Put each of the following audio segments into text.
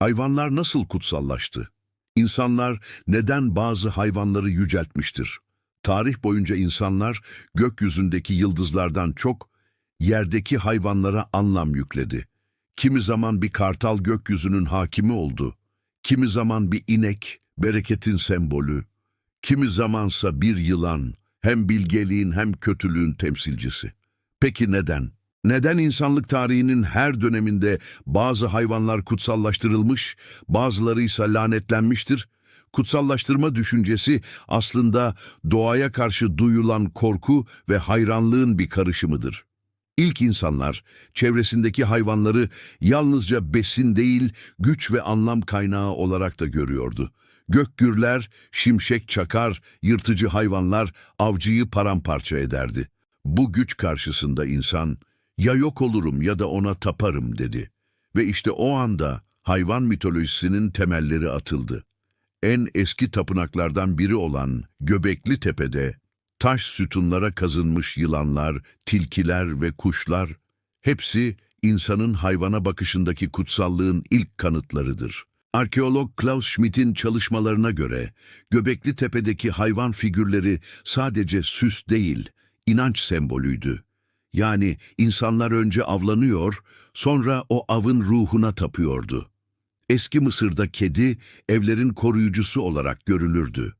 Hayvanlar nasıl kutsallaştı? İnsanlar neden bazı hayvanları yüceltmiştir? Tarih boyunca insanlar gökyüzündeki yıldızlardan çok yerdeki hayvanlara anlam yükledi. Kimi zaman bir kartal gökyüzünün hakimi oldu. Kimi zaman bir inek, bereketin sembolü. Kimi zamansa bir yılan, hem bilgeliğin hem kötülüğün temsilcisi. Peki neden? Neden insanlık tarihinin her döneminde bazı hayvanlar kutsallaştırılmış, bazıları ise lanetlenmiştir? Kutsallaştırma düşüncesi aslında doğaya karşı duyulan korku ve hayranlığın bir karışımıdır. İlk insanlar çevresindeki hayvanları yalnızca besin değil, güç ve anlam kaynağı olarak da görüyordu. Gökgürler, şimşek çakar, yırtıcı hayvanlar avcıyı paramparça ederdi. Bu güç karşısında insan, ya yok olurum ya da ona taparım dedi. Ve işte o anda hayvan mitolojisinin temelleri atıldı. En eski tapınaklardan biri olan Göbekli Tepe'de taş sütunlara kazınmış yılanlar, tilkiler ve kuşlar hepsi insanın hayvana bakışındaki kutsallığın ilk kanıtlarıdır. Arkeolog Klaus Schmidt'in çalışmalarına göre Göbekli Tepe'deki hayvan figürleri sadece süs değil, inanç sembolüydü. Yani insanlar önce avlanıyor, sonra o avın ruhuna tapıyordu. Eski Mısır'da kedi, evlerin koruyucusu olarak görülürdü.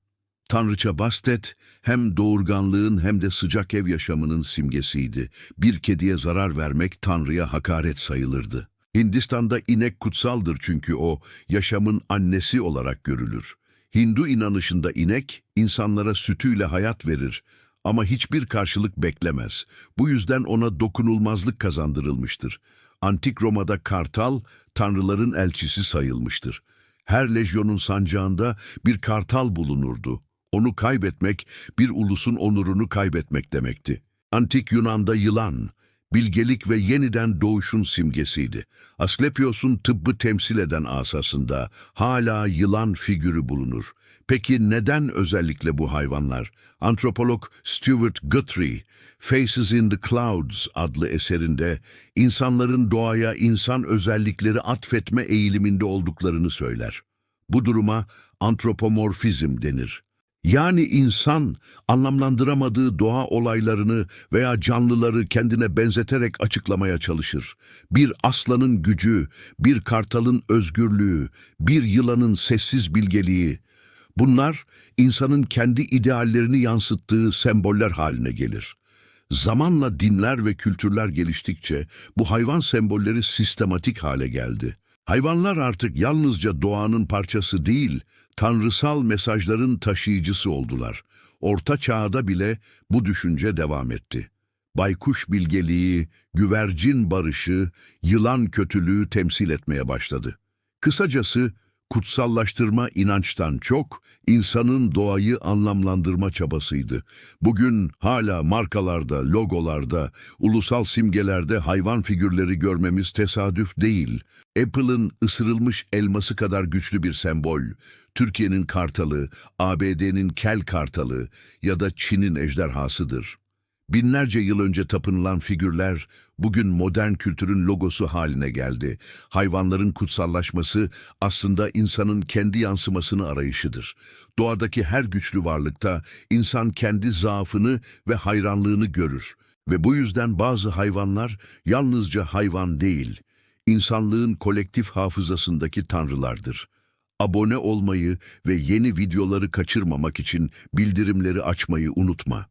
Tanrıça Bastet, hem doğurganlığın hem de sıcak ev yaşamının simgesiydi. Bir kediye zarar vermek Tanrı'ya hakaret sayılırdı. Hindistan'da inek kutsaldır çünkü o, yaşamın annesi olarak görülür. Hindu inanışında inek, insanlara sütüyle hayat verir ama hiçbir karşılık beklemez. Bu yüzden ona dokunulmazlık kazandırılmıştır. Antik Roma'da kartal, tanrıların elçisi sayılmıştır. Her lejyonun sancağında bir kartal bulunurdu. Onu kaybetmek, bir ulusun onurunu kaybetmek demekti. Antik Yunan'da yılan, bilgelik ve yeniden doğuşun simgesiydi. Asklepios'un tıbbı temsil eden asasında hala yılan figürü bulunur. Peki neden özellikle bu hayvanlar? Antropolog Stuart Guthrie, Faces in the Clouds adlı eserinde insanların doğaya insan özellikleri atfetme eğiliminde olduklarını söyler. Bu duruma antropomorfizm denir. Yani insan anlamlandıramadığı doğa olaylarını veya canlıları kendine benzeterek açıklamaya çalışır. Bir aslanın gücü, bir kartalın özgürlüğü, bir yılanın sessiz bilgeliği. Bunlar insanın kendi ideallerini yansıttığı semboller haline gelir. Zamanla dinler ve kültürler geliştikçe bu hayvan sembolleri sistematik hale geldi. Hayvanlar artık yalnızca doğanın parçası değil, tanrısal mesajların taşıyıcısı oldular. Orta çağda bile bu düşünce devam etti. Baykuş bilgeliği, güvercin barışı, yılan kötülüğü temsil etmeye başladı. Kısacası kutsallaştırma inançtan çok insanın doğayı anlamlandırma çabasıydı. Bugün hala markalarda, logolarda, ulusal simgelerde hayvan figürleri görmemiz tesadüf değil. Apple'ın ısırılmış elması kadar güçlü bir sembol, Türkiye'nin kartalı, ABD'nin kel kartalı ya da Çin'in ejderhasıdır. Binlerce yıl önce tapınılan figürler bugün modern kültürün logosu haline geldi. Hayvanların kutsallaşması aslında insanın kendi yansımasını arayışıdır. Doğadaki her güçlü varlıkta insan kendi zaafını ve hayranlığını görür. Ve bu yüzden bazı hayvanlar yalnızca hayvan değil, insanlığın kolektif hafızasındaki tanrılardır. Abone olmayı ve yeni videoları kaçırmamak için bildirimleri açmayı unutma.